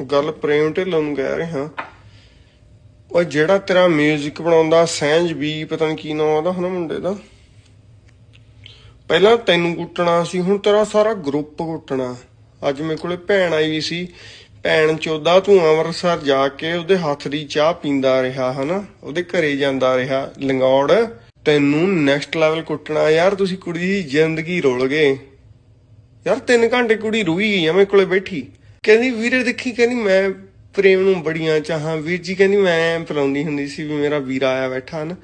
ਗੱਲ ਪ੍ਰੇਮ ਢਿੱਲੋਂ ਨੂੰ ਕਹਿ ਰਿਹਾ। ਉਹ ਜਿਹੜਾ ਤੇਰਾ 뮤직 ਬਣਾਉਂਦਾ, ਸਹਿਜ ਵੀ ਪਤਾ ਨਹੀਂ ਕੀ ਨਾਮ ਉਹਦਾ, ਹਨਾ ਮੁੰਡੇ ਦਾ? ਪਹਿਲਾਂ ਤੈਨੂੰ ਕੁੱਟਣਾ ਸੀ, ਹੁਣ ਤੇਰਾ ਸਾਰਾ ਗਰੁੱਪ ਕੁੱਟਣਾ। ਅੱਜ ਮੇਰੇ ਕੋਲੇ ਭੈਣ ਆਈ ਵੀ ਸੀ। ਭੈਣ ਚੋਦਾ ਤੂੰ ਅੰਮ੍ਰਿਤਸਰ ਜਾ ਕੇ ਉਹਦੇ ਹੱਥ ਦੀ ਚਾਹ ਪੀਂਦਾ ਰਿਹਾ, ਹਨਾ? ਉਹਦੇ ਘਰੇ ਜਾਂਦਾ ਰਿਹਾ, ਲੰਗੌੜ। ਤੈਨੂੰ ਨੈਕਸਟ ਲੈਵਲ ਕੁੱਟਣਾ, ਯਾਰ ਤੁਸੀਂ ਕੁੜੀ ਦੀ ਜ਼ਿੰਦਗੀ ਰੋਲ ਗਏ। ਯਾਰ 3 ਘੰਟੇ ਕੁੜੀ ਰੋਈ ਗਈ ਆ, ਮੇਰੇ ਕੋਲੇ ਬੈਠੀ। ਕਹਿੰਦੀ ਵੀਰੇ ਦੇਖੀ, ਕਹਿੰਦੀ ਮੈਂ ਪ੍ਰੇਮ ਨੂੰ ਬੜੀਆਂ ਚਾਹਾਂ। ਵੀਰ ਜੀ ਕਹਿੰਦੀ ਮੈਂ ਪਲਾਉਂਦੀ ਹੁੰਦੀ ਸੀ ਵੀ ਮੇਰਾ ਵੀਰ ਆਇਆ ਬੈਠਾ ਨਾ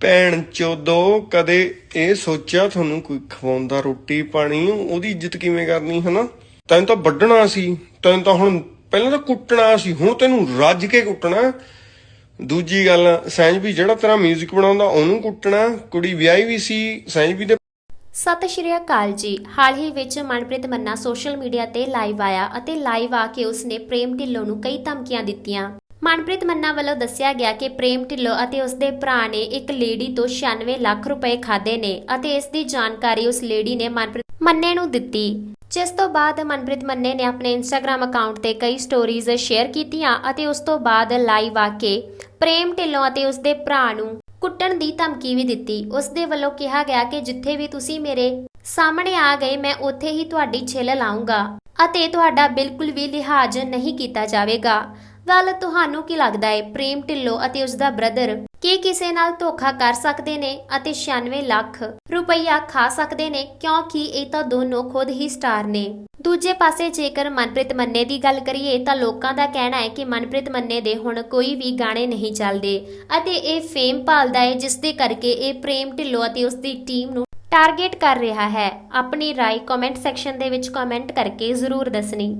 ਭੈਣ ਚੋਦੋ, ਕਦੇ ਇਹ ਸੋਚਿਆ ਤੁਹਾਨੂੰ ਕੋਈ ਖਵਾਉਂਦਾ ਰੋਟੀ ਪਾਣੀ? ਉਹਦੀ ਇੱਜ਼ਤ ਕਿਵੇਂ ਕਰਨੀ, ਹਨਾ? ਤੈਨੂੰ ਤਾਂ ਵੱਢਣਾ ਸੀ। ਤੈਨੂੰ ਤਾਂ ਹੁਣ ਪਹਿਲਾਂ ਤਾਂ ਕੁੱਟਣਾ ਸੀ, ਹੁਣ ਤੈਨੂੰ ਰੱਜ ਕੇ ਕੁੱਟਣਾ। ਦੂਜੀ ਗੱਲ ਸੈਂਜ ਵੀ ਜਿਹੜਾ ਤੇਰਾ 뮤직 ਬਣਾਉਂਦਾ, ਉਹਨੂੰ ਕੁੱਟਣਾ। ਕੁੜੀ ਵਿਆਹੀ ਵੀ ਸੀ ਸੈਂਜ ਵੀ ਦੇ ਸਤਿ ਸ਼੍ਰੀ ਅਕਾਲ ਜੀ। ਹਾਲ ਹੀ ਵਿੱਚ ਮਨਪ੍ਰੀਤ ਮੰਨਾ ਸੋਸ਼ਲ ਮੀਡੀਆ ਤੇ ਲਾਈਵ ਆਇਆ ਅਤੇ ਲਾਈਵ ਆ ਕੇ ਉਸਨੇ ਪ੍ਰੇਮ ਢਿੱਲੋਂ ਨੂੰ ਕਈ ਧਮਕੀਆਂ ਦਿੱਤੀਆਂ। ਮਨਪ੍ਰੀਤ ਮੰਨਾ ਵੱਲੋਂ ਦੱਸਿਆ ਗਿਆ ਕਿ ਪ੍ਰੇਮ ਢਿੱਲੋਂ ਅਤੇ ਉਸਦੇ ਭਰਾ ਨੇ ਇੱਕ ਲੇਡੀ ਤੋਂ 96 ਲੱਖ ਰੁਪਏ ਖਾਦੇ ਨੇ ਅਤੇ ਇਸ ਦੀ ਜਾਣਕਾਰੀ ਉਸ ਲੇਡੀ ਨੇ ਮਨਪ੍ਰੀਤ ਮੰਨੇ ਨੂੰ ਦਿੱਤੀ। ਜਿਸ ਤੋਂ ਬਾਅਦ ਮਨਪ੍ਰੀਤ ਮੰਨੇ ਨੇ ਆਪਣੇ ਇੰਸਟਾਗ੍ਰam ਅਕਾਊਂਟ ਤੇ ਕਈ ਸਟੋਰੀਜ਼ ਸ਼ੇਅਰ ਕੀਤੀਆਂ ਅਤੇ ਉਸ ਤੋਂ ਬਾਅਦ ਲਾਈਵ ਆ ਕੇ ਪ੍ਰੇਮ ਢਿੱਲੋਂ ਅਤੇ ਉਸਦੇ ਭਰਾ ਨੂੰ ਕੁੱਟਣ ਦੀ ਧਮਕੀ ਵੀ ਦਿੱਤੀ। ਉਸ ਦੇ ਵੱਲੋਂ ਕਿਹਾ ਗਿਆ ਕਿ ਜਿੱਥੇ ਵੀ ਤੁਸੀਂ ਮੇਰੇ ਸਾਹਮਣੇ ਆ ਗਏ, ਮੈਂ ਉੱਥੇ ਹੀ ਤੁਹਾਡੀ ਛਿੱਲ ਲਾਉਂਗਾ ਅਤੇ ਤੁਹਾਡਾ ਬਿਲਕੁਲ ਵੀ ਲਿਹਾਜ਼ ਨਹੀਂ ਕੀਤਾ ਜਾਵੇਗਾ। ਗੱਲ ਤੁਹਾਨੂੰ ਕੀ ਲੱਗਦਾ ਹੈ ਪ੍ਰੇਮ ਢਿੱਲੋਂ ਅਤੇ ਉਸ ਦਾ ਬ੍ਰਦਰ ਕੀ ਕਿਸੇ ਨਾਲ ਧੋਖਾ ਕਰ ਸਕਦੇ ਨੇ ਅਤੇ 96 ਲੱਖ ਰੁਪਈਆ ਖਾ ਸਕਦੇ ਨੇ? ਕਿਉਂਕਿ ਇਹ ਤਾਂ ਦੋਨੋਂ ਖੁਦ ਹੀ ਸਟਾਰ ਨੇ। ਦੂਜੇ ਪਾਸੇ ਜੇਕਰ ਮਨਪ੍ਰੀਤ ਮੰਨੇ ਦੀ ਗੱਲ ਕਰੀਏ ਤਾਂ ਲੋਕਾਂ ਦਾ ਕਹਿਣਾ ਹੈ ਕਿ ਮਨਪ੍ਰੀਤ ਮੰਨੇ ਦੇ ਹੁਣ ਕੋਈ ਵੀ ਗਾਣੇ ਨਹੀਂ ਚੱਲਦੇ ਅਤੇ ਇਹ ਫੇਮ ਭਾਲਦਾ ਹੈ ਜਿਸ ਦੇ ਕਰਕੇ ਇਹ ਪ੍ਰੇਮ ਢਿੱਲੋਂ ਅਤੇ ਉਸ ਦੀ ਟੀਮ ਨੂੰ ਟਾਰਗੇਟ ਕਰ ਰਿਹਾ ਹੈ। ਆਪਣੀ ਰਾਏ ਕਮੈਂਟ ਸੈਕਸ਼ਨ ਦੇ ਵਿੱਚ ਕਮੈਂਟ ਕਰਕੇ ਜ਼ਰੂਰ ਦੱਸਣੀ।